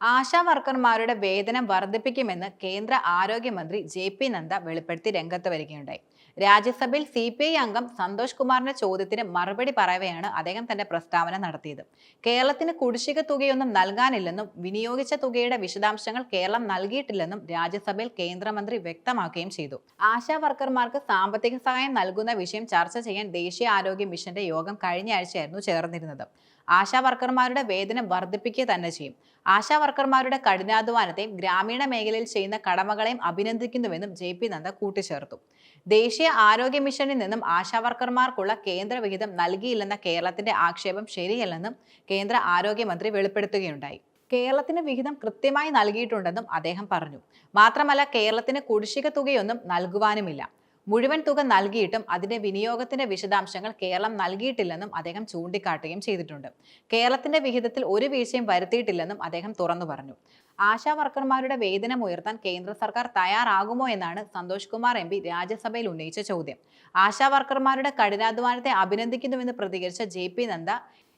ആശാ വർക്കർമാരുടെ വേതനം വർദ്ധിപ്പിക്കുമെന്ന് കേന്ദ്ര ആരോഗ്യമന്ത്രി ജെ പി നദ്ദ വെളിപ്പെടുത്തി രംഗത്ത് വരികയുണ്ടായി. രാജ്യസഭയിൽ സി പി ഐ അംഗം സന്തോഷ് കുമാറിന്റെ ചോദ്യത്തിന് മറുപടി പറയവെയാണ് അദ്ദേഹം തന്റെ പ്രസ്താവന നടത്തിയത്. കേരളത്തിന് കുടിശ്ശിക തുകയൊന്നും നൽകാനില്ലെന്നും വിനിയോഗിച്ച തുകയുടെ വിശദാംശങ്ങൾ കേരളം നൽകിയിട്ടില്ലെന്നും രാജ്യസഭയിൽ കേന്ദ്രമന്ത്രി വ്യക്തമാക്കുകയും ചെയ്തു. ആശാ വർക്കർമാർക്ക് സാമ്പത്തിക സഹായം നൽകുന്ന വിഷയം ചർച്ച ചെയ്യാൻ ദേശീയ ആരോഗ്യ മിഷന്റെ യോഗം കഴിഞ്ഞ ആഴ്ചയായിരുന്നു ചേർന്നിരുന്നത്. ആശാ വർക്കർമാരുടെ വേതനം വർദ്ധിപ്പിക്കുക തന്നെ ചെയ്യും. ആശാ വർക്കർമാരുടെ കഠിനാധ്വാനത്തെയും ഗ്രാമീണ മേഖലയിൽ ചെയ്യുന്ന കടമകളെയും അഭിനന്ദിക്കുന്നുവെന്നും ജെ പി നദ്ദ കൂട്ടിച്ചേർത്തു. ദേശീയ ആരോഗ്യ മിഷനിൽ നിന്നും ആശാ വർക്കർമാർക്കുള്ള കേന്ദ്ര വിഹിതം നൽകിയില്ലെന്ന കേരളത്തിന്റെ ആക്ഷേപം ശരിയല്ലെന്നും കേന്ദ്ര ആരോഗ്യമന്ത്രി വെളിപ്പെടുത്തുകയുണ്ടായി. കേരളത്തിന് വിഹിതം കൃത്യമായി നൽകിയിട്ടുണ്ടെന്നും അദ്ദേഹം പറഞ്ഞു. മാത്രമല്ല കേരളത്തിന് കുടിശ്ശിക തുകയൊന്നും നൽകുവാനുമില്ല. മുഴുവൻ തുക നൽകിയിട്ടും അതിന്റെ വിനിയോഗത്തിന്റെ വിശദാംശങ്ങൾ കേരളം നൽകിയിട്ടില്ലെന്നും അദ്ദേഹം ചൂണ്ടിക്കാട്ടുകയും ചെയ്തിട്ടുണ്ട്. കേരളത്തിന്റെ വിഹിതത്തിൽ ഒരു വീഴ്ചയും വരുത്തിയിട്ടില്ലെന്നും അദ്ദേഹം തുറന്നു പറഞ്ഞു. ആശാ വർക്കർമാരുടെ വേതനം ഉയർത്താൻ കേന്ദ്ര സർക്കാർ തയ്യാറാകുമോ എന്നാണ് സന്തോഷ് കുമാർ എം പി രാജ്യസഭയിൽ ഉന്നയിച്ച ചോദ്യം. ആശാ വർക്കർമാരുടെ കഠിനാധ്വാനത്തെ അഭിനന്ദിക്കുന്നുവെന്ന് പ്രതികരിച്ച J P Nadda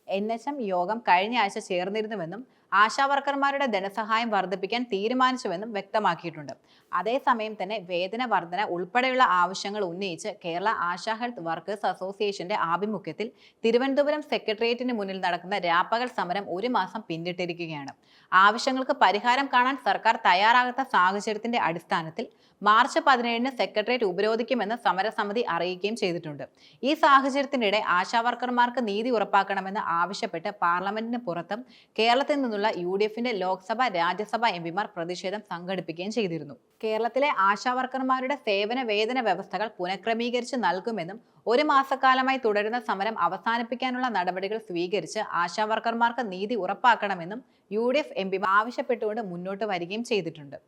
N M യോഗം കഴിഞ്ഞ ആഴ്ച ചേർന്നിരുന്നുവെന്നും ആശാ വർക്കർമാരുടെ ധനസഹായം വർദ്ധിപ്പിക്കാൻ തീരുമാനിച്ചുവെന്നും വ്യക്തമാക്കിയിട്ടുണ്ട്. അതേസമയം തന്നെ വേതന വർധന ഉൾപ്പെടെയുള്ള ആവശ്യങ്ങൾ ഉന്നയിച്ച് കേരള ആശാ ഹെൽത്ത് വർക്കേഴ്സ് അസോസിയേഷന്റെ ആഭിമുഖ്യത്തിൽ തിരുവനന്തപുരം സെക്രട്ടേറിയറ്റിന് മുന്നിൽ നടക്കുന്ന രാപ്പകൽ സമരം ഒരു മാസം പിന്നിട്ടിരിക്കുകയാണ്. ആവശ്യങ്ങൾക്ക് പരിഹാരം കാണാൻ സർക്കാർ തയ്യാറാകാത്ത സാഹചര്യത്തിന്റെ അടിസ്ഥാനത്തിൽ മാർച്ച് പതിനേഴിന് സെക്രട്ടേറിയറ്റ് ഉപരോധിക്കുമെന്ന് സമരസമിതി അറിയിക്കുകയും ചെയ്തിട്ടുണ്ട്. ഈ സാഹചര്യത്തിനിടെ ആശാവർക്കർമാർക്ക് നീതി ഉറപ്പാക്കണമെന്ന് ആവശ്യപ്പെട്ട് പാർലമെന്റിന് പുറത്തും കേരളത്തിൽ നിന്നുള്ള യു ഡി എഫിന്റെ ലോക്സഭ രാജ്യസഭ എം പിമാർ പ്രതിഷേധം സംഘടിപ്പിക്കുകയും ചെയ്തിരുന്നു. കേരളത്തിലെ ആശാവർക്കർമാരുടെ സേവന വേതന വ്യവസ്ഥകൾ പുനഃക്രമീകരിച്ച് നൽകുമെന്നും ഒരു മാസക്കാലമായി തുടരുന്ന സമരം അവസാനിപ്പിക്കാനുള്ള നടപടികൾ സ്വീകരിച്ച് ആശാവർക്കർമാർക്ക് നീതി ഉറപ്പാക്കണമെന്നും യു ഡി എഫ് എം പിമാർ ആവശ്യപ്പെട്ടുകൊണ്ട് മുന്നോട്ട് വരികയും ചെയ്തിട്ടുണ്ട്.